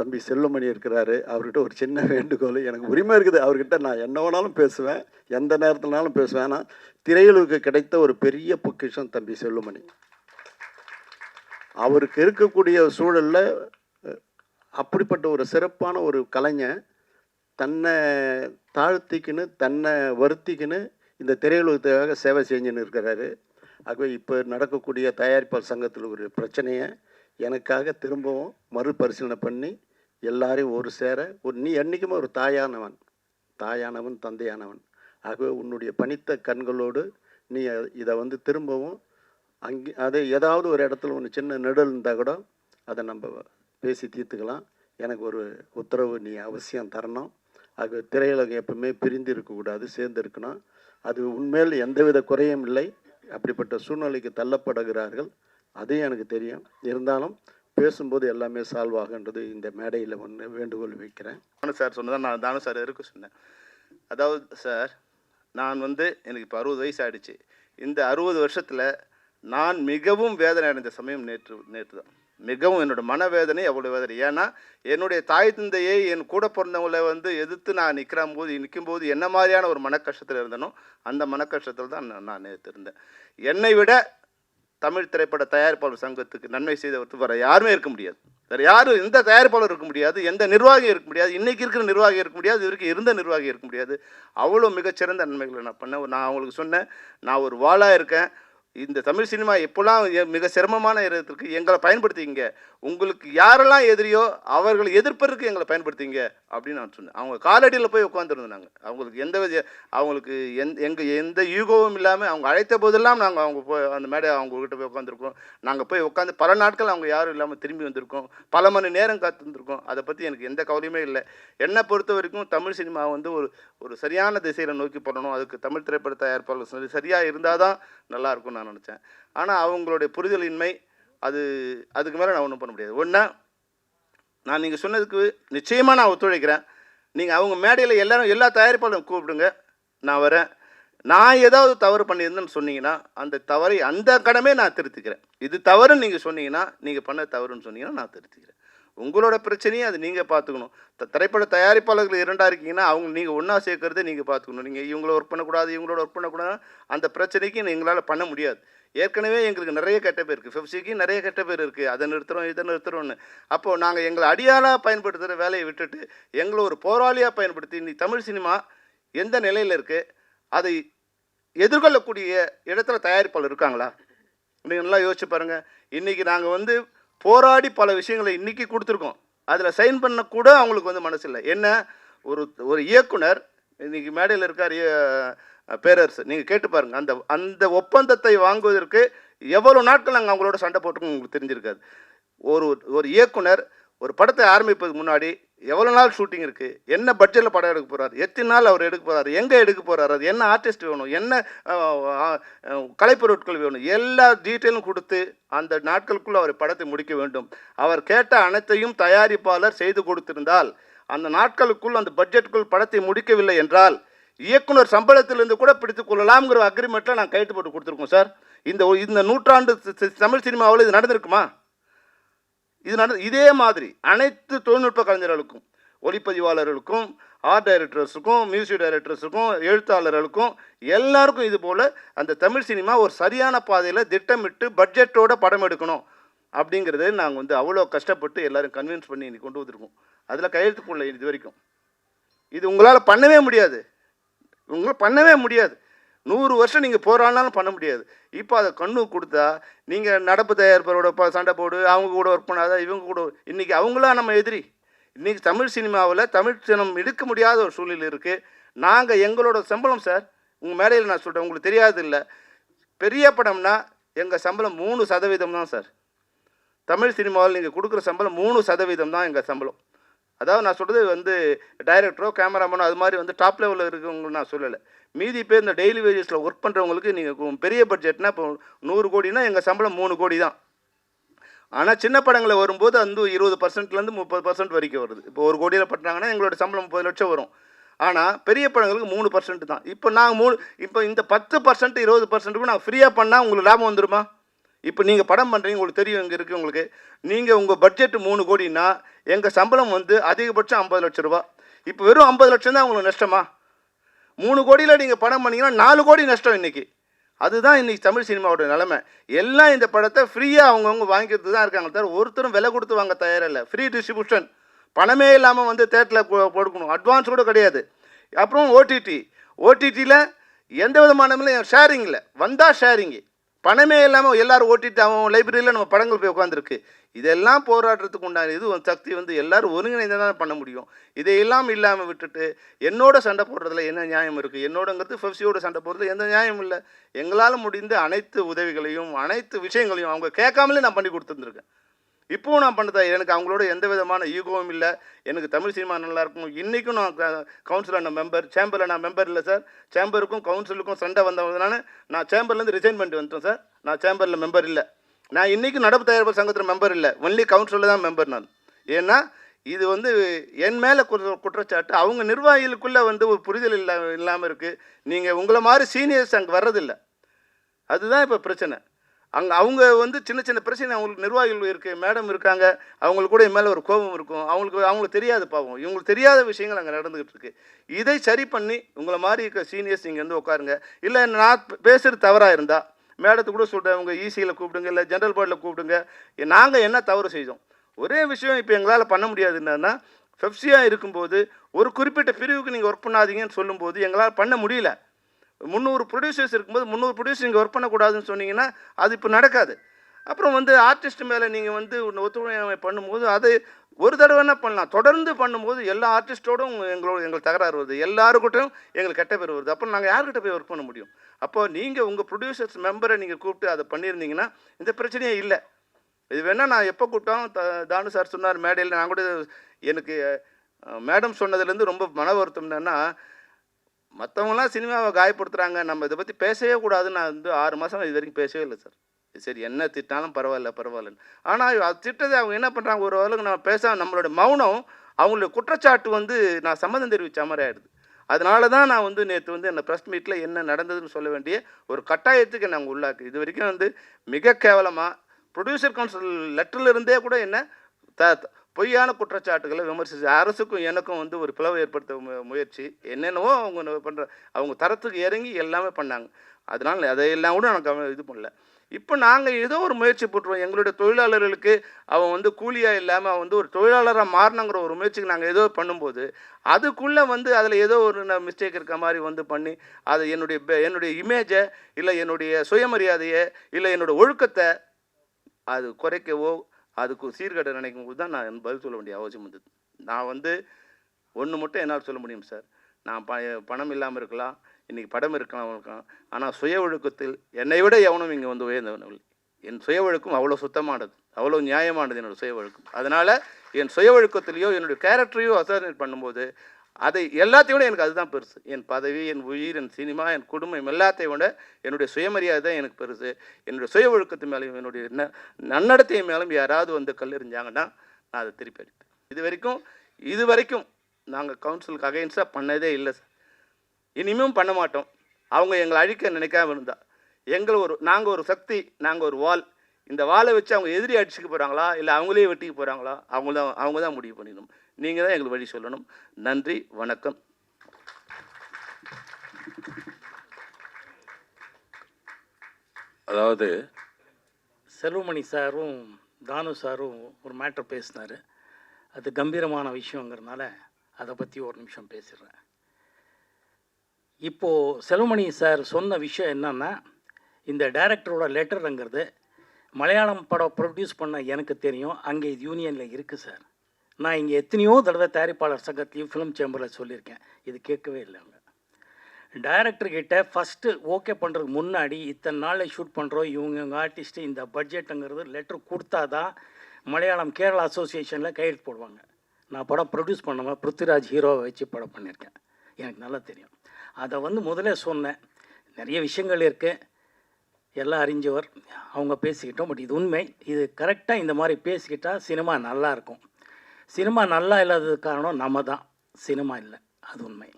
தம்பி செல்வமணி இருக்கிறாரு அவர்கிட்ட ஒரு சின்ன வேண்டுகோள். எனக்கு உரிமை இருக்குது. அவர்கிட்ட நான் என்ன வேணாலும் பேசுவேன் எந்த நேரத்துலனாலும் பேசுவேன். ஆனால் திரையுலகுக்கு கிடைத்த ஒரு பெரிய பொக்கிஷம் தம்பி செல்வமணி அவருக்கு இருக்கக்கூடிய சூழலில் அப்படிப்பட்ட ஒரு சிறப்பான ஒரு கலைஞன் தன்னை தாழ்த்திக்கின்னு தன்னை வருத்திக்கின்னு இந்த திரையுலகத்துக்காக சேவை செஞ்சுன்னு இருக்கிறாரு. ஆகவே இப்போ நடக்கக்கூடிய தயாரிப்பாளர் சங்கத்தில் ஒரு பிரச்சனையை எனக்காக திரும்பவும் மறுபரிசீலனை பண்ணி எல்லாரையும் ஒரு சேர ஒரு நீ என்றைக்குமே ஒரு தாயானவன். தாயானவன் தந்தையானவன். ஆகவே உன்னுடைய பணித்த கண்களோடு நீ இதை வந்து திரும்பவும் அங்கே அது ஏதாவது ஒரு இடத்துல ஒன்று சின்ன நெடல் இருந்தால் கூட அதை நம்ம பேசி தீர்த்துக்கலாம். எனக்கு ஒரு உத்தரவு நீ அவசியம் தரணும். ஆகவே திரையுலகம் எப்பவுமே பிரிந்து இருக்கக்கூடாது சேர்ந்து இருக்கணும். அது உண்மையில் எந்தவித குறையும் இல்லை. அப்படிப்பட்ட சூழ்நிலைக்கு தள்ளப்படுகிறார்கள். அதையும் எனக்கு தெரியும். இருந்தாலும் பேசும்போது எல்லாமே சால்வ் ஆகுன்றது இந்த மேடையில் ஒன்று வேண்டுகோள் வைக்கிறேன். தானு சார் சொன்னதான் நான் தானு சார் இருக்க சொன்னேன்? அதாவது சார் நான் வந்து எனக்கு இப்போ அறுபது வயசு ஆகிடுச்சு இந்த அறுபது வருஷத்தில் நான் மிகவும் வேதனை அடைந்த சமயம் நேற்று நேற்று தான். மிகவும் என்னோடய மனவேதனை அவ்வளோ வேதனை. ஏன்னா என்னுடைய தாய் தந்தையை என் கூட பிறந்தவங்களை வந்து எதிர்த்து நான் நிற்கிற போது நிற்கும் போது என்ன மாதிரியான ஒரு மனக்கஷ்டத்தில் இருந்தனோ அந்த மனக்கஷ்டத்தில் தான் நான் நான் நேற்று இருந்தேன். என்னை விட தமிழ் திரைப்பட தயாரிப்பாளர் சங்கத்துக்கு நன்மை செய்தவர்த்து வேறு யாருமே இருக்க முடியாது. வேறு யாரும் எந்த தயாரிப்பாளர் இருக்க முடியாது எந்த நிர்வாகி இருக்க முடியாது இன்றைக்கி இருக்கிற நிர்வாகி இருக்க முடியாது இவருக்கு இருந்த நிர்வாகி இருக்க முடியாது. அவ்வளோ மிகச்சிறந்த நன்மைகளை நான் பண்ணேன் நான் அவங்களுக்கு சொன்னேன். நான் ஒரு வாளாக இருக்கேன். இந்த தமிழ் சினிமா எப்போல்லாம் மிக சிரமமான இடத்திற்கு எங்களை பயன்படுத்திங்க உங்களுக்கு யாரெல்லாம் எதிரியோ அவர்கள் எதிர்ப்பதற்கு எங்களை பயன்படுத்திங்க அப்படின்னு நான் சொன்னேன். அவங்க காலடியில் போய் உட்காந்துருந்தோம் நாங்கள் அவங்களுக்கு எந்த வித அவங்களுக்கு எந் எங்கள் எந்த யூகோவும் இல்லாமல் அவங்க அழைத்த போதெல்லாம் நாங்கள் அவங்க போய் அந்த மேடை அவங்க கிட்ட போய் உட்காந்துருக்கோம் நாங்கள் போய் உட்காந்து பல நாட்கள் அவங்க யாரும் இல்லாமல் திரும்பி வந்திருக்கோம். பல மணி நேரம் காத்திருந்திருக்கோம். அதை பற்றி எனக்கு எந்த கவலையுமே இல்லை. என்னை பொறுத்த வரைக்கும் தமிழ் சினிமா வந்து ஒரு ஒரு சரியான திசையில் நோக்கி போடணும் அதுக்கு தமிழ் திரைப்பட தயாரிப்பாளர் சரியாக இருந்தால் தான் நல்லாயிருக்கும் நான் நான் நினச்சேன். ஆனால் அவங்களுடைய புரிதலின்மை அது அதுக்கு மேலே நான் ஒன்றும் பண்ண முடியாது. ஒன்றா நான் நீங்கள் சொன்னதுக்கு நிச்சயமாக நான் ஒத்துழைக்கிறேன். நீங்கள் அவங்க மேடையில் எல்லாரும் எல்லா தயாரிப்பாளரும் கூப்பிடுங்க. நான் வரேன். நான் ஏதாவது தவறு பண்ணியிருந்தேன்னு சொன்னீங்கன்னா அந்த தவறை அந்த கடமே நான் திருத்திக்கிறேன். இது தவறுன்னு நீங்கள் சொன்னீங்கன்னா நீங்கள் பண்ண தவறுன்னு சொன்னீங்கன்னா நான் திருத்திக்கிறேன். உங்களோட பிரச்சனையை அது நீங்கள் பார்த்துக்கணும். த- திரைப்பட தயாரிப்பாளர்கள் இரண்டாக இருக்கீங்கன்னா அவங்க நீங்கள் ஒன்றா சேர்க்குறதே நீங்கள் பார்த்துக்கணும். நீங்கள் இவங்கள ஒர்க் பண்ணக்கூடாது இவங்களோட ஒர்க் பண்ணக்கூடாது அந்த பிரச்சனைக்கு எங்களால் பண்ண முடியாது. ஏற்கனவே எங்களுக்கு நிறைய கெட்ட பேர் இருக்குது ஃபிப்சிக்கு நிறைய கெட்ட பேர் இருக்குது அதை நிறுத்துகிறோம் இதை நிறுத்துகிறோம்னு அப்போது நாங்கள் எங்களை அடியாளாக பயன்படுத்துகிற வேலையை விட்டுட்டு எங்களை ஒரு போராளியாக பயன்படுத்தி நீ தமிழ் சினிமா எந்த நிலையில் இருக்குது அதை எதிர்கொள்ளக்கூடிய இடத்துல தயாரிப்பாளர் இருக்காங்களா? நீங்கள் நல்லா யோசிச்சு பாருங்கள் இன்றைக்கி நாங்கள் வந்து போராடி பல விஷயங்களை இன்றைக்கி கொடுத்துருக்கோம். அதில் சைன் பண்ண கூட அவங்களுக்கு வந்து மனசு இல்லை. என்ன? ஒரு ஒரு இயக்குனர் இன்றைக்கி மேடையில் இருக்கார் பேரரசு. நீங்கள் கேட்டு பாருங்கள் அந்த அந்த ஒப்பந்தத்தை வாங்குவதற்கு எவ்வளோ நாட்கள் நாங்கள் அவங்களோட சண்டை போட்டுக்கோங்க உங்களுக்கு தெரிஞ்சிருக்காது. ஒரு ஒரு இயக்குனர் ஒரு படத்தை ஆரம்பிப்பதுக்கு முன்னாடி எவ்வளோ நாள் ஷூட்டிங் இருக்குது என்ன பட்ஜெட்டில் படம் எடுக்க போகிறார் எத்தனை நாள் அவர் எடுக்க போகிறார் எங்கே எடுக்க போகிறார் அது என்ன ஆர்டிஸ்ட் வேணும்? என்ன கலைப்பொருட்கள் வேணும்? எல்லா டீட்டெயிலும் கொடுத்து அந்த நாட்களுக்குள் அவர் படத்தை முடிக்க வேண்டும். அவர் கேட்ட அனைத்தையும் தயாரிப்பாளர் செய்து கொடுத்திருந்தால் அந்த நாட்களுக்குள் அந்த பட்ஜெட்டுக்குள் படத்தை முடிக்கவில்லை என்றால் இயக்குனர் சம்பளத்திலிருந்து கூட பிடித்து கொள்ளலாம்ங்கிற அக்ரிமெண்ட்டில் நான் கையெழுத்து போட்டு கொடுத்துருக்கோம் சார் இந்த இந்த நூற்றாண்டு தமிழ் சினிமாவில் இது நடந்திருக்குமா? இது நட இதே மாதிரி அனைத்து தொழில்நுட்ப கலைஞர்களுக்கும் ஒளிப்பதிவாளர்களுக்கும் ஆர்ட் டைரக்டர்ஸுக்கும் மியூசிக் டைரக்டர்ஸுக்கும் எழுத்தாளர்களுக்கும் எல்லாருக்கும் இது போல் அந்த தமிழ் சினிமா ஒரு சரியான பாதையில் திட்டமிட்டு பட்ஜெட்டோட படம் எடுக்கணும் அப்படிங்கிறத நாங்கள் வந்து அவ்வளோ கஷ்டப்பட்டு எல்லோரும் கன்வின்ஸ் பண்ணி இன்னைக்கு கொண்டு வந்திருக்கோம். அதில் கையெழுத்து போடல இது வரைக்கும். இது உங்களால் பண்ணவே முடியாது. உங்களால் பண்ணவே முடியாது. நூறு வருஷம் நீங்கள் போராடினாலும் பண்ண முடியாது. இப்போ அதை கண்ணு கொடுத்தா நீங்கள் நடப்பு தயாரிப்பரோட ப சண்டை போடு அவங்க கூட ஒர்க் பண்ணாத இவங்க கூட இன்றைக்கி அவங்களா நம்ம எதிரி. இன்றைக்கி தமிழ் சினிமாவில் தமிழ் சினம் எடுக்க முடியாத ஒரு சூழ்நிலை இருக்குது நாங்கள் எங்களோட சம்பளம் சார் உங்கள் மேடையில் நான் சொல்கிறேன் உங்களுக்கு தெரியாது இல்லை. பெரிய படம்னா எங்கள் சம்பளம் மூணு சதவீதம் தான் சார். தமிழ் சினிமாவில் நீங்கள் கொடுக்குற சம்பளம் மூணு சதவீதம் தான் எங்கள் சம்பளம். அதாவது நான் சொல்கிறது வந்து டைரக்டரோ கேமராமேனோ அது மாதிரி வந்து டாப் லெவலில் இருக்கவங்க நான் சொல்லலை. மீதி பேர் இந்த டெய்லி வேஜஸில் ஒர்க் பண்ணுறவங்களுக்கு நீங்கள் பெரிய பட்ஜெட்னா இப்போ நூறு கோடினா எங்கள் சம்பளம் மூணு கோடி தான் ஆனால் சின்ன படங்களில் வரும்போது வந்து இருபது பர்சன்ட்லேருந்து முப்பது பர்சன்ட் வரைக்கும் வருது. இப்போ ஒரு கோடியில் பட்டினாங்கன்னா எங்களோட சம்பளம் முப்பது லட்சம் வரும். ஆனால் பெரிய படங்களுக்கு மூணு பர்சன்ட் தான். இப்போ நாங்கள் மூணு இப்போ இந்த பத்து பர்சன்ட் இருபது பர்சன்ட்டுக்கும் நான் ஃப்ரீயாக பண்ணால் உங்களுக்கு லாபம் வந்துருமா? இப்போ நீங்கள் படம் பண்ணுறீங்க உங்களுக்கு தெரியும் இங்கே இருக்குது உங்களுக்கு. நீங்கள் உங்கள் பட்ஜெட் மூணு கோடின்னா எங்கள் சம்பளம் வந்து அதிகபட்சம் ஐம்பது லட்ச ரூபா. இப்போ வெறும் ஐம்பது லட்சம் தான் உங்களுக்கு நஷ்டமா? மூணு கோடியில் நீங்கள் படம் பண்ணீங்கன்னா நாலு கோடி நஷ்டம் இன்றைக்கி அதுதான் இன்னைக்கு தமிழ் சினிமாவோட நிலமை. எல்லாம் இந்த படத்தை ஃப்ரீயாக அவங்கவுங்க வாங்கிக்கிறது தான் இருக்காங்க தவிர ஒருத்தரும் விலை கொடுத்து வாங்க தயாரில்லை ஃப்ரீ டிஸ்ட்ரிபியூஷன் பணமே இல்லாமல் வந்து தேட்டரில் கொடுக்கணும் அட்வான்ஸ் கூட கிடையாது. அப்புறம் ஓடிடி ஓடிடியில் எந்த விதமான ஷேரிங்கில் வந்தால் ஷேரிங்கு பணமே இல்லாமல் எல்லோரும் ஓட்டிட்டு அவன் லைப்ரரியில் நம்ம படங்கள் போய் உட்காந்துருக்கு இதெல்லாம் போராடுறதுக்கு உண்டான இது சக்தி வந்து எல்லாரும் ஒருங்கிணைந்து தான் பண்ண முடியும். இதையெல்லாம் இல்லாமல் விட்டுட்டு என்னோட சண்டை போடுறதுல என்ன நியாயம் இருக்குது என்னோடங்கிறது ஃபெஃப்சியோட சண்டை போடுறதுல எந்த நியாயம் இல்லை. எங்களால் முடிந்த அனைத்து உதவிகளையும் அனைத்து விஷயங்களையும் அவங்க கேட்காமலே நான் பண்ணி கொடுத்துருந்துருக்கேன். இப்போவும் நான் பண்ணுறேன் எனக்கு அவங்களோட எந்த விதமான ஈகோவும் இல்லை. எனக்கு தமிழ் சினிமா நல்லாயிருக்கும் இன்றைக்கும் நான் கவுன்சிலர் நான் மெம்பர் சேம்பரில் நான் மெம்பர் இல்லை சார் சேம்பருக்கும் கவுன்சிலுக்கும் சண்டை வந்தவங்கனால நான் சேம்பர்லேருந்து ரிசைன் பண்ணிட்டு வந்துட்டேன் சார் நான் சேம்பரில் மெம்பர் இல்லை. நான் இன்றைக்கும் நடப்பு தயாரிப்பு சங்கத்தில் மெம்பர் இல்லை. ஒன்லி கவுன்சிலில் தான் மெம்பர் நான். ஏன்னா இது வந்து என் மேலே குற்றச்சாட்டு. அவங்க நிர்வாகிகளுக்குள்ளே வந்து ஒரு புரிதல் இல்லா இல்லாமல் இருக்குது நீங்கள் உங்களை மாதிரி சீனியர்ஸ் அங்கே வர்றதில்லை. அதுதான் இப்போ பிரச்சனை. அங்கே அவங்க வந்து சின்ன சின்ன பிரச்சனை அவங்களுக்கு நிர்வாகிகள் இருக்குது மேடம் இருக்காங்க அவங்களுக்கு கூட என் மேலே ஒரு கோபம் இருக்கும். அவங்களுக்கு அவங்களுக்கு தெரியாது பாவம். இவங்களுக்கு தெரியாத விஷயங்கள் அங்கே நடந்துகிட்டு இருக்கு. இதை சரி பண்ணி உங்களை மாதிரி இருக்க சீனியர்ஸ் இங்கே வந்து உட்காருங்க. இல்லை நான் பேசுகிறது தவறாக இருந்தால் மேடத்தை கூட சொல்கிறேன் உங்கள் இசியில் கூப்பிடுங்க இல்லை ஜென்ரல் போர்டில் கூப்பிடுங்க. நாங்கள் என்ன தவறு செய்தோம்? ஒரே விஷயம் இப்போ எங்களால் பண்ண முடியாது என்னன்னா ஃபெப்சியாக இருக்கும்போது ஒரு குறிப்பிட்ட பிரிவுக்கு நீங்கள் ஒர்க் பண்ணாதீங்கன்னு சொல்லும்போது எங்களால் பண்ண முடியல. முந்நூறு ப்ரொடியூசர்ஸ் இருக்கும்போது முந்நூறு ப்ரொடியூசர் நீங்கள் ஒர்க் பண்ணக்கூடாதுன்னு சொன்னீங்கன்னா அது இப்போ நடக்காது. அப்புறம் வந்து ஆர்டிஸ்ட் மேலே நீங்கள் வந்து ஒன்று ஒத்துழையாமை பண்ணும்போது அது ஒரு தடவை பண்ணலாம்? தொடர்ந்து பண்ணும்போது எல்லா ஆர்டிஸ்ட்டோடும் எங்களோட எங்களுக்கு தகராறு வருது. எல்லாருக்கிட்டையும் எங்களுக்கு கெட்ட பேர் வருது. அப்புறம் நாங்கள் யார்கிட்ட போய் ஒர்க் பண்ண முடியும்? அப்போ நீங்கள் உங்கள் ப்ரொடியூசர்ஸ் மெம்பரை நீங்கள் கூப்பிட்டு அதை பண்ணியிருந்தீங்கன்னா இந்த பிரச்சனையே இல்லை. இது வேணால் நான் எப்போ கூப்பிட்டோம் த தானு சார் சொன்னார் மேடையில். நான் கூட எனக்கு மேடம் சொன்னதுலேருந்து ரொம்ப மன வருத்தம் என்னன்னா மற்றவங்களாம் சினிமாவை காயப்படுத்துகிறாங்க நம்ம இதை பற்றி பேசவே கூடாதுன்னு நான் வந்து ஆறு மாதம் இது வரைக்கும் பேசவே இல்லை சார். சரி என்ன திட்டாலும் பரவாயில்ல பரவாயில்லன்னு. ஆனால் அது திட்டத்தை அவங்க என்ன பண்ணுறாங்க ஒரு அளவுக்கு நம்ம பேச நம்மளோட மௌனம் அவங்களுடைய குற்றச்சாட்டு வந்து நான் சம்மதம் தெரிவித்த மாதிரி ஆகிடுது அதனால தான் நான் வந்து நேற்று வந்து என்னை ப்ரெஸ் மீட்டில் என்ன நடந்ததுன்னு சொல்ல வேண்டிய ஒரு கட்டாயத்துக்கு நாங்கள் உள்ளாக்கு. இது வரைக்கும் வந்து மிக கேவலமாக ப்ரொடியூசர் கவுன்சில் லெட்டரில் இருந்தே கூட என்ன த- பொய்யான குற்றச்சாட்டுகளை விமர்சித்து அரசுக்கும் எனக்கும் வந்து ஒரு பிளவு ஏற்படுத்த மு- முயற்சி. என்னென்னவோ அவங்க பண்ணுற அவங்க தரத்துக்கு இறங்கி எல்லாமே பண்ணாங்க. அதனால் அதையெல்லாம் கூட நான் இது பண்ணல. இப்போ நாங்கள் ஏதோ ஒரு முயற்சி போட்டுருவோம். எங்களுடைய தொழிலாளர்களுக்கு அவன் வந்து கூலியாக இல்லாமல் அவன் வந்து ஒரு தொழிலாளராக மாறணுங்கிற ஒரு முயற்சிக்கு நாங்கள் ஏதோ பண்ணும்போது அதுக்குள்ளே வந்து அதில் ஏதோ ஒரு மிஸ்டேக் இருக்க மாதிரி வந்து பண்ணி அது என்னுடைய என்னுடைய இமேஜை இல்லை என்னுடைய சுயமரியாதையை இல்லை என்னோடய ஒழுக்கத்தை அது குறைக்கவோ அதுக்கு சீர்கேட நினைக்கும் போது தான் நான் பதில் சொல்ல வேண்டிய அவசியம் வந்தது. நான் வந்து ஒன்று மட்டும் என்னால் சொல்ல முடியும் சார் நான் ப பணம் இல்லாமல் இருக்கலாம் இன்றைக்கி படம் இருக்கலாம் இருக்கலாம். ஆனால் சுய ஒழுக்கத்தில் என்னை விட எவனும் இங்கே வந்து உயர்ந்தவன் என் சுய ஒழுக்கம் அவ்வளோ சுத்தமானது. அவ்வளோ நியாயமானது என்னோடய சுய ஒழுக்கம். அதனால் என் சுய ஒழுக்கத்திலையோ என்னுடைய கேரக்டரையோ அசாரேட் பண்ணும்போது அதை எல்லாத்தையும் விட எனக்கு அதுதான் பெருசு. என் பதவி என் உயிர் என் சினிமா என் குடும்பம் எல்லாத்தையும் விட என்னுடைய சுயமரியாதை தான் எனக்கு பெருசு. என்னுடைய சுய ஒழுக்கத்து மேலேயும் என்னுடைய ந- நன்னடத்தை மேலும் யாராவது வந்து கல்லெறிஞ்சாங்கன்னா நான் அதை திருப்பி அடிப்பேன். இது வரைக்கும் இது வரைக்கும் நாங்கள் கவுன்சிலுக்கு அகைன்ஸ்டாக பண்ணதே இல்லை சார் இனிமேலும் பண்ண மாட்டோம். அவங்க எங்களை அழிக்க நினைக்காம இருந்தால் எங்களை ஒரு நாங்கள் ஒரு சக்தி நாங்கள் ஒரு வால் இந்த வாளை வச்சு அவங்க எதிரி அடிச்சுக்க போகிறாங்களா இல்லை அவங்களே வெட்டிக்க போகிறாங்களா அவங்க தான் அவங்க தான் முடிவு பண்ணிடணும். நீங்கள் தான் எங்களுக்கு வழி சொல்லணும். நன்றி வணக்கம். அதாவது செல்வமணி சாரும் தானு சாரும் ஒரு மேட்ரு பேசினார். அது கம்பீரமான விஷயங்கிறனால அதை பற்றி ஒரு நிமிஷம் பேசிடுறேன். இப்போது செல்வமணி சார் சொன்ன விஷயம் என்னன்னா இந்த டைரக்டரோட லெட்டருங்கிறது மலையாளம் படம் ப்ரொடியூஸ் பண்ண எனக்கு தெரியும். அங்கே இது யூனியனில் இருக்குது சார் நான் இங்கே எத்தனையோ தடவை தயாரிப்பாளர் சங்கத்தையும் ஃபிலிம் சேம்பரில் சொல்லியிருக்கேன். இது கேட்கவே இல்லை அவங்க டைரக்டர் ஃபஸ்ட்டு ஓகே பண்ணுறதுக்கு முன்னாடி இத்தனை நாளில் ஷூட் பண்ணுறோம் இவங்க இவங்க ஆர்டிஸ்ட்டு இந்த பட்ஜெட்டுங்கிறது லெட்டர் கொடுத்தா தான் மலையாளம் கேரளா அசோசியேஷனில் கையெழுத்து போடுவாங்க. நான் படம் ப்ரொடியூஸ் பண்ணுவேன் பிருத்விராஜ் ஹீரோவை வச்சு படம் பண்ணியிருக்கேன். எனக்கு நல்லா தெரியும். அதை வந்து முதல்ல சொன்னேன். நிறைய விஷயங்கள் இருக்குது எல்லாம் அறிஞ்சவர். அவங்க பேசிக்கிட்டோம் பட் இது உண்மை. இது கரெக்டாக இந்த மாதிரி பேசிக்கிட்டால் சினிமா நல்லா இருக்கும். சினிமா நல்லா இல்லாததுக்கு காரணம் நம்ம தான். சினிமா இல்லை. அது உண்மை.